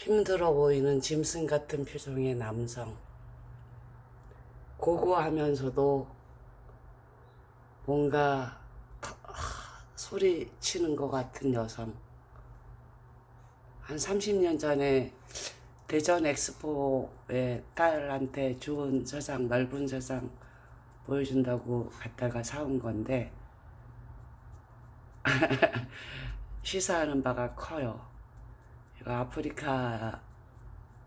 힘들어 보이는 짐승 같은 표정의 남성. 고고하면서도 뭔가 터- 하, 소리 치는 것 같은 여성. 한 30년 전에 대전 엑스포에 딸한테 좋은 세상, 넓은 세상 보여준다고 갔다가 사온 건데, 시사하는 바가 커요. 아프리카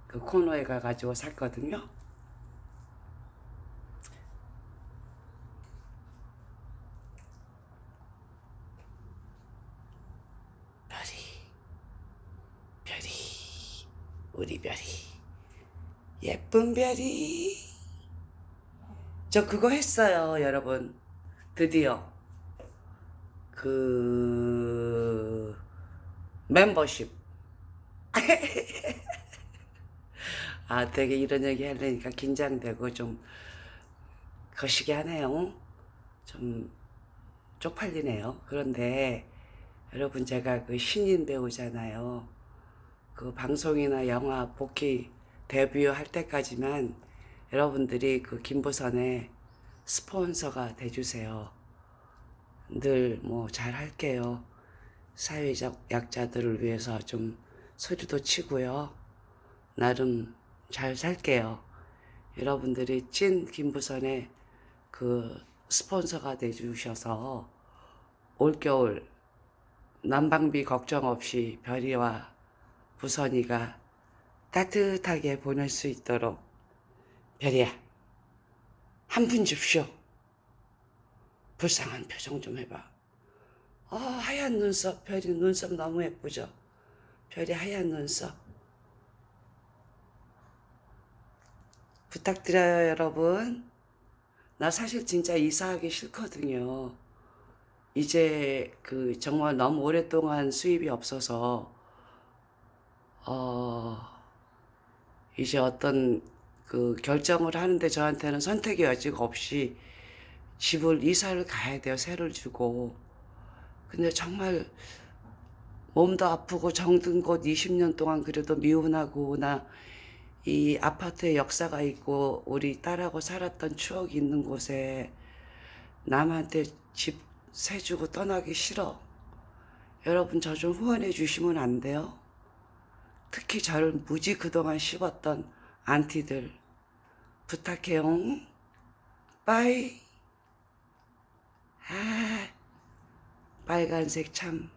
그 코너에 가가지고 샀거든요. 별이, 별이, 우리 별이, 예쁜 별이. 저 그거 했어요, 여러분. 드디어. 그, 멤버십. 아, 되게 이런 얘기 하려니까 긴장되고 좀 거시기 하네요. 좀 쪽팔리네요. 그런데 여러분 제가 그 신인 배우잖아요. 그 방송이나 영화 복귀 데뷔 할 때까지만 여러분들이 그 김보선의 스폰서가 돼주세요. 늘 뭐 잘 할게요. 사회적 약자들을 위해서 좀 소리도 치고요. 나름 잘 살게요. 여러분들이 찐 김부선의 그 스폰서가 돼주셔서 올겨울 난방비 걱정 없이 별이와 부선이가 따뜻하게 보낼 수 있도록 별이야 한 푼 줍쇼. 불쌍한 표정 좀 해봐. 어, 하얀 눈썹, 별이 눈썹 너무 예쁘죠? 별이 하얀 눈썹. 부탁드려요, 여러분. 나 사실 진짜 이사하기 싫거든요. 이제 그 정말 너무 오랫동안 수입이 없어서, 어, 이제 어떤 그 결정을 하는데 저한테는 선택의 여지가 없이 집을 이사를 가야 돼요. 세를 주고. 근데 정말 몸도 아프고 정든 곳 20년 동안 그래도 미운하고 나 이 아파트에 역사가 있고 우리 딸하고 살았던 추억이 있는 곳에 남한테 집 세주고 떠나기 싫어. 여러분 저 좀 후원해 주시면 안 돼요? 특히 저를 무지 그동안 씹었던 안티들 부탁해요. 빠이. 아, 빨간색 참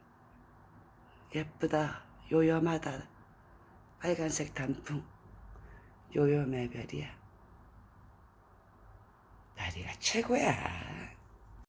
예쁘다. 요염하다. 빨간색 단풍. 요염의 별이야. 별이가 최고야.